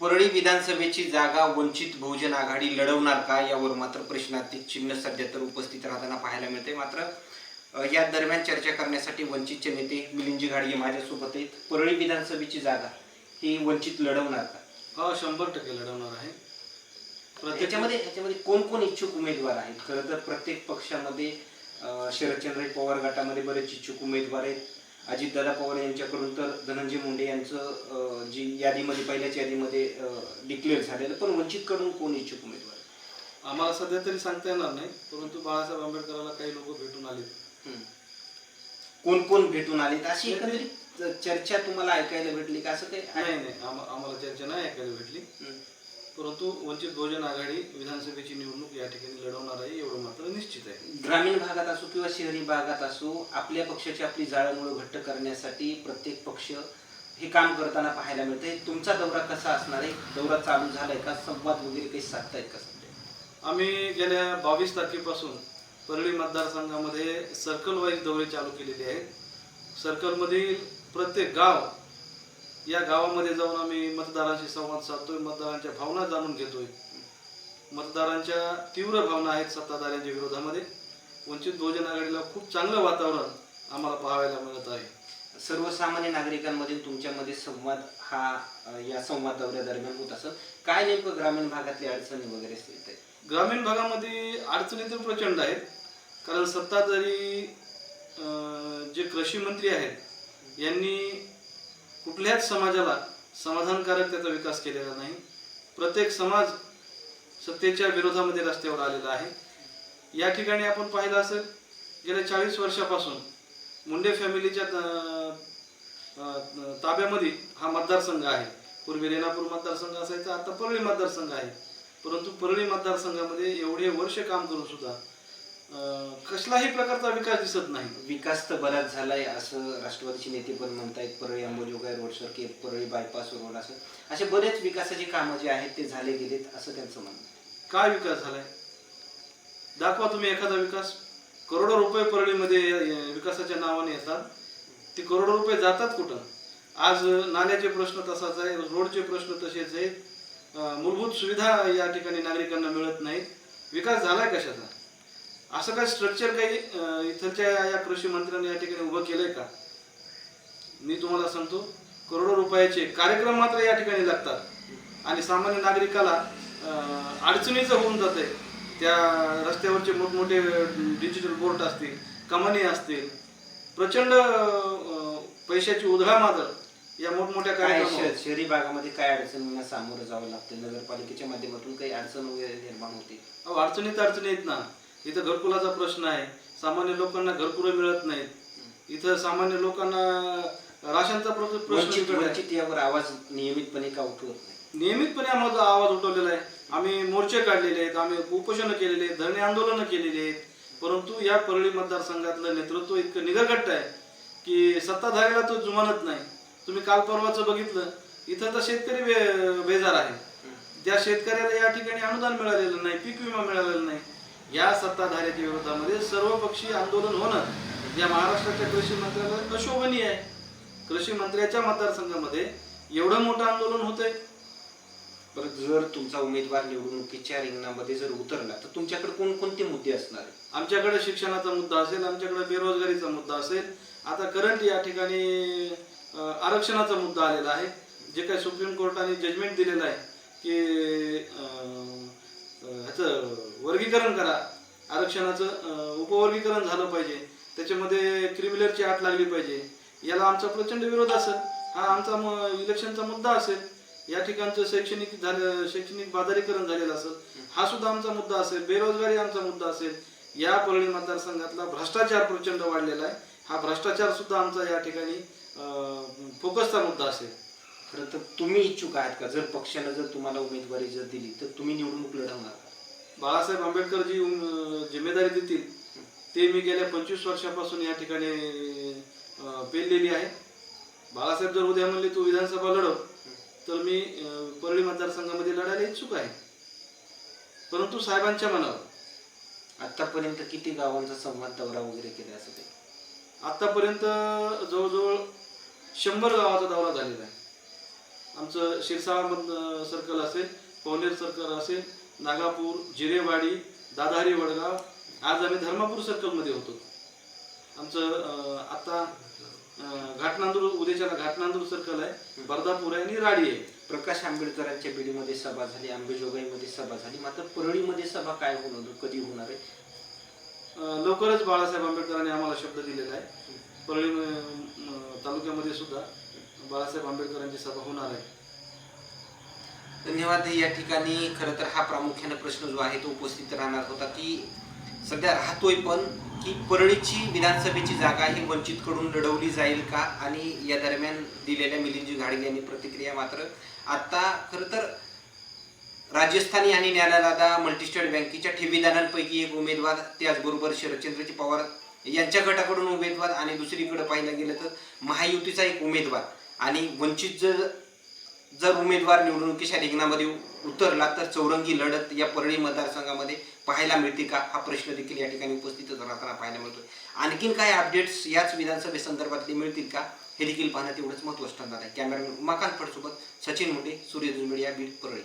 परळी विधानसभेची जागा वंचित बहुजन आघाडी लढवणार का? यावर मात्र प्रश्नार्थी चिन्ह सध्या तर उपस्थित राहताना पाहायला मिळते मात्र या दरम्यान चर्चा करण्यासाठी वंचितचे नेते मिलिंदजी घाडगे माझ्यासोबत आहेत. परळी विधानसभेची जागा ही वंचित लढवणार का? हा शंभर टक्के लढवणार आहे. प्रत्येक याच्यामध्ये याच्यामध्ये कोण कोण इच्छुक उमेदवार आहेत? खरं तर प्रत्येक पक्षामध्ये शरदचंद्र पवार गटामध्ये बरेच इच्छुक उमेदवार आहेत. अजितदादा पवार यांच्याकडून तर धनंजय मुंडे यांचं जी यादीमध्ये पहिल्याच यादीमध्ये डिक्लेअर झालेलं पण वंचितकडून कोण इच्छुक उमेदवार? आम्हाला सध्या तरी सांगता येणार नाही परंतु बाळासाहेब आंबेडकरांना काही लोक भेटून आले. कोण कोण भेटून आलेत? अशी एकंदरीत चर्चा तुम्हाला ऐकायला भेटली का? असं काही नाही नाही. आम- आम्हाला चर्चा नाही ऐकायला भेटली. परंतु वंचित बहुजन आघाडी विधानसभेची निवडणूक या ठिकाणी लढवणार आहे एवढं मात्र निश्चित आहे. ग्रामीण भागात असो किंवा शहरी भागात असो आपल्या पक्षाची आपली जाळमुळं घट्ट करण्यासाठी प्रत्येक पक्ष हे काम करताना पाहायला मिळते तुमचा दौरा कसा असणार आहे? दौरा चालू झालाय का? संवाद वगैरे काही साधतायत का सध्या? आम्ही गेल्या बावीस तारखेपासून परळी मतदारसंघामध्ये सर्कल वाईज दौरे चालू केलेले आहेत. सर्कलमधील प्रत्येक गाव या गावामध्ये जाऊन आम्ही मतदारांशी संवाद साधतोय मतदारांच्या भावना जाणून घेतोय. मतदारांच्या तीव्र भावना आहेत सत्ताधाऱ्यांच्या विरोधामध्ये. वंचित बहुजन आघाडीला खूप चांगलं वातावरण आम्हाला पाहायला मिळत आहे. सर्वसामान्य नागरिकांमध्ये तुमच्यामध्ये संवाद हा या संवाद दौऱ्या दरम्यान होत असं काय नेमकं ग्रामीण भागातली अडचणी वगैरे ग्रामीण भागामध्ये अडचणी तर प्रचंड आहेत. कारण सत्ताधारी जे कृषी मंत्री आहेत यांनी कुठल्याच समाजाला समाधानकारक त्याचा विकास केलेला नाही. प्रत्येक समाज सत्तेच्या विरोधामध्ये रस्त्यावर आलेला आहे. या ठिकाणी आपण पाहिलं असेल गेल्या चाळीस वर्षापासून मुंडे फॅमिलीच्या ताब्यामध्ये हा मतदारसंघ आहे. पूर्वी रेणापूर मतदारसंघ असायचा आता परळी मतदारसंघ आहे. परंतु परळी मतदारसंघामध्ये एवढे वर्ष काम करून सुद्धा अं, कसलाही प्रकारचा विकास दिसत नाही. विकास तर बराच झालाय असं राष्ट्रवादीचे नेते पण म्हणतायत परळी अंबोजोगाई रोड सारखे परळी बायपास रोड असं. असे बरेच विकासाची कामं जे आहेत ते झाले गेलेत असं त्यांचं म्हणणं आहे. काय विकास झालाय? दाखवा तुम्ही एखादा विकास. करोडो रुपये परळीमध्ये अं, विकासाच्या नावाने येतात. ते करोडो रुपये जातात कुठं? आज अं, नाल्याचे प्रश्न तसाच आहे रोडचे प्रश्न तसेच आहेत. अं, मूलभूत सुविधा या ठिकाणी नागरिकांना मिळत नाहीत. विकास झालाय कशाचा? असं काय स्ट्रक्चर काही इथलच्या या कृषी मंत्र्यांनी या ठिकाणी उभं केलंय का? मी तुम्हाला सांगतो करोडो रुपयाचे कार्यक्रम मात्र या ठिकाणी लागतात. आणि सामान्य नागरिकाला अडचणीचं होऊन जाते त्या रस्त्यावरचे मोठमोठे डिजिटल बोर्ड असतील कमानी असतील प्रचंड पैशाची उधळामाधळ या मोठमोठ्या काय शहरी भागामध्ये काय अडचणींना सामोरं जावं लागतं. नगरपालिकेच्या माध्यमातून काही अडचण वगैरे निर्माण होते. अहो, अडचणीत अडचणी आहेत ना. इथं घरकुलाचा प्रश्न आहे. सामान्य लोकांना घरकुलं मिळत नाहीत. इथं सामान्य लोकांना राशनचा प्रश्न यावर आवाज नियमितपणे का उठवत नाही? नियमितपणे आम्हाला आवाज उठवलेला आहे. आम्ही मोर्चे काढलेले आहेत. आम्ही उपोषणं केलेले आहेत. धरणे आंदोलनं केलेली आहेत. परंतु या परळी मतदारसंघातलं नेतृत्व इतकं निगरगट्ट आहे की सत्ताधाऱ्याला तो जुमानत नाही. तुम्ही काल परवाचं बघितलं. इथं तर शेतकरी बे बेजार आहे. त्या शेतकऱ्याला या ठिकाणी अनुदान मिळालेलं नाही. पीक विमा मिळालेला नाही. या सत्ताधाऱ्याच्या विरोधामध्ये सर्वपक्षीय आंदोलन होणं या महाराष्ट्राच्या कृषी मंत्र्याला अशोभनीय आहे. कृषी मंत्र्याच्या मतदारसंघामध्ये एवढं मोठं आंदोलन होतंय. परत जर तुमचा उमेदवार निवडणुकीच्या रिंगणामध्ये जर उतरला तर तुमच्याकडे कोणकोणते मुद्दे असणार आमच्याकडे शिक्षणाचा मुद्दा असेल आमच्याकडे बेरोजगारीचा मुद्दा असेल आता करंट या ठिकाणी आरक्षणाचा मुद्दा आलेला आहे. जे काही सुप्रीम कोर्टाने जजमेंट दिलेलं आहे की ह्याचं वर्गीकरण करा. आरक्षणाचं उपवर्गीकरण झालं पाहिजे. त्याच्यामध्ये क्रिमिनलची आट लागली पाहिजे. याला आमचा प्रचंड विरोध असेल. हा आमचा म- इलेक्शनचा मुद्दा असेल. या ठिकाणचं शैक्षणिक झालं शैक्षणिक बाजारीकरण झालेलं असेल. हा सुद्धा आमचा मुद्दा असेल. बेरोजगारी आमचा मुद्दा असेल. या परळी मतदारसंघातला भ्रष्टाचार प्रचंड वाढलेला आहे. हा भ्रष्टाचार सुद्धा आमचा या ठिकाणी फोकसचा मुद्दा असेल. खरं तर तुम्ही इच्छुक आहात का? जर पक्षानं जर तुम्हाला उमेदवारी जर दिली तर तुम्ही निवडणूक लढवणार का? बाळासाहेब आंबेडकर जी जिम्मेदारी देतील. ते मी गेल्या पंचवीस वर्षापासून या ठिकाणी अं, पेललेली आहे. बाळासाहेब जर उद्या म्हणले तू विधानसभा लढव तर मी अं, परळी मतदारसंघामध्ये लढायला इच्छुक आहे. परंतु साहेबांच्या मनावर. आतापर्यंत किती गावांचा संवाद दौरा वगैरे केला असं ते आतापर्यंत जवळजवळ शंभर गावाचा दौरा झालेला आहे. आमचं शिरसाळ सर्कल असेल पवनेर सर्कल असेल नागापूर जिरेवाडी दादारी वडगाव आज आम्ही धर्मापूर सर्कलमध्ये होतो. आमचं आता घाटनांदूर उद्याच्याला घाटनांदूर सर्कल आहे बर्दापूर आहे आणि राडी आहे. प्रकाश आंबेडकरांच्या बीडीमध्ये सभा झाली अंबेजोगाईमध्ये सभा झाली मात्र परळीमध्ये सभा काय होणार कधी होणार आहे? लवकरच बाळासाहेब आंबेडकरांनी आम्हाला शब्द दिलेला आहे. परळी तालुक्यामध्ये सुद्धा. बाळासाहेब आंबेडकरांची सभा होणार आहे. धन्यवाद. या ठिकाणी खरं तर हा प्रामुख्याने प्रश्न जो आहे तो उपस्थित राहणार होता की सध्या राहतोय पण की परळीची विधानसभेची जागा ही वंचितकडून लढवली जाईल का? आणि या दरम्यान दिलेल्या मिलिंदजी घाडगे यांनी प्रतिक्रिया मात्र आता खरं तर राजस्थानी आणि ज्ञानदादा मल्टीस्टेट बँकेच्या ठेवीदारांपैकी एक उमेदवार त्याचबरोबर शरदचंद्रजी पवार यांच्या गटाकडून उमेदवार आणि दुसरीकडे पाहिलं गेलं तर महायुतीचा एक उमेदवार. आणि वंचित जर जर उमेदवार निवडणुकीच्या रिंगणामध्ये उतरला तर चौरंगी लढत या परळी मतदारसंघामध्ये पाहायला मिळते का? हा प्रश्न देखील या ठिकाणी उपस्थित राहताना पाहायला मिळतो आणखीन काय अपडेट्स याच विधानसभेसंदर्भातले मिळतील का? हे देखील पाहणं तेवढंच महत्त्वाचं ठरणार आहे. कॅमेरामॅन उमाकांत फडसोबत सचिन मुंडे सूर्यदुर्मिळ या बीड परळी.